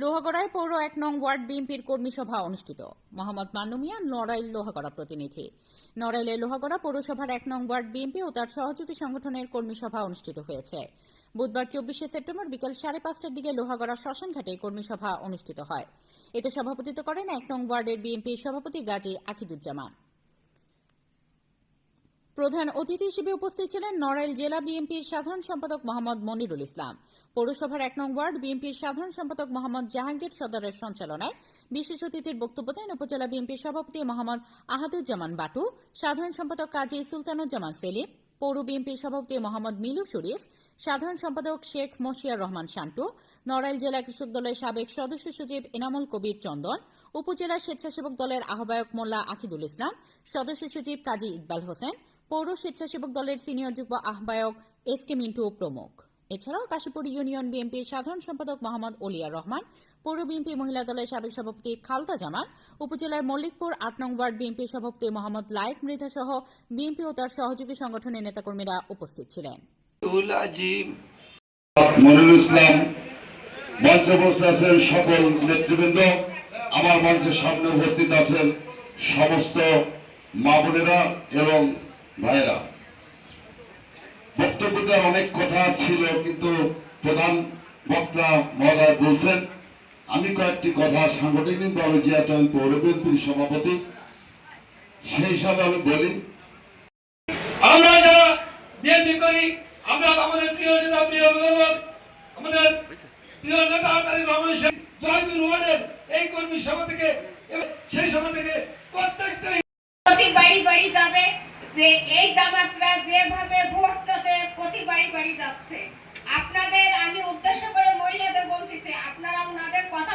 লোহাগড়ায় পৌর এক নং ওয়ার্ড বিএনপির কর্মী সভা অনুষ্ঠিত। মোহাম্মদ মান্নু মিয়া, নড়াইল লোহাগড়া প্রতিনিধি। নড়াইলে লোহাগড়া পৌরসভার এক নং ওয়ার্ড বিএনপি ও তার সহযোগী সংগঠনের কর্মী সভা অনুষ্ঠিত হয়েছে। বুধবার চব্বিশে সেপ্টেম্বর বিকেল সাড়ে পাঁচটার দিকে লোহাগড়া শ্মশানঘাটে কর্মী সভা অনুষ্ঠিত হয়। এতে সভাপতিত্ব করেন এক নং ওয়ার্ডের বিএনপির সভাপতি গাজী আকিদুজ্জামান। প্রধান অতিথি হিসেবে উপস্থিত ছিলেন নড়াইল জেলা বিএনপির সাধারণ সম্পাদক মোহাম্মদ মনিরুল ইসলাম। পৌরসভার এক নং ওয়ার্ড বিএনপির সাধারণ সম্পাদক মোহাম্মদ জাহাঙ্গীর সদরের সঞ্চালনায় বিশেষ অতিথির বক্তব্য দেন উপজেলা বিএনপির সভাপতি মোহাম্মদ আহাদুজ্জামান বাটু, সাধারণ সম্পাদক কাজী সুলতানুজ্জামান সেলিম, পৌর বিএনপির সভাপতি মোহাম্মদ মিলু শরীফ, সাধারণ সম্পাদক শেখ মশিয়ার রহমান শান্টু, নড়াইল জেলা কৃষক দলের সাবেক সদস্য সচিব এনামুল কবির চন্দন, উপজেলা স্বেচ্ছাসেবক দলের আহ্বায়ক মোল্লা আকিদুল ইসলাম, সদস্য সচিব কাজী ইকবাল হোসেন পৌর স্বেচ্ছাসেবক দলের সিনিয়র যুগ্ম আহ্বায়ক এস কে মিন্টু প্রমুখ। এছাড়াও কাশীপুর ইউনিয়ন বিএনপির সাধারণ সম্পাদক মোহাম্মদ ওলিয়া রহমান পৌর বিএনপি মহিলা দলের সাবেক সভাপতি খালতা জামান উপজেলার মল্লিকপুর আট নং ওয়ার্ড বিএনপির সভাপতি মোহাম্মদ লায়েক মৃধা সহ বিএনপি ও তার সহযোগী সংগঠনের নেতাকর্মীরা উপস্থিত ছিলেন। মনিরুল ইসলাম মঞ্চে উপস্থিত আছেন সকল নেতৃবৃন্দ। আমার মঞ্চের সামনে উপস্থিত আছেন সমস্ত মা বোনেরা এবং ভাইয়েরা বক্তব্যতে অনেক কথা ছিল কিন্তু প্রধান বক্তা মহোদয় বলছেন আমি কয়েকটি কথা সাংগঠনিকভাবে আমি পৌর বিএনপির সভাপতি সেই হিসাবে আমি বলি আমরা যারা বিএনপি করি আমরা আমাদের প্রিয় নেতা প্রিয় অভিভাবক আমাদের প্রিয় নেতা রহমান সাহেব জয়পুর ওয়ার্ডের এই কর্মী সভা থেকে সেই সভা থেকে প্রত্যেকটা প্রতি বাড়ি বাড়ি যাবে যে এই জামাতরা যেভাবে ভোট চতে প্রতি বাড়ি বাড়ি যাচ্ছে, আপনাদের আমি উদ্দেশ্য করে মহিলাদের বলতেছি, আপনারা ওনাদের কথা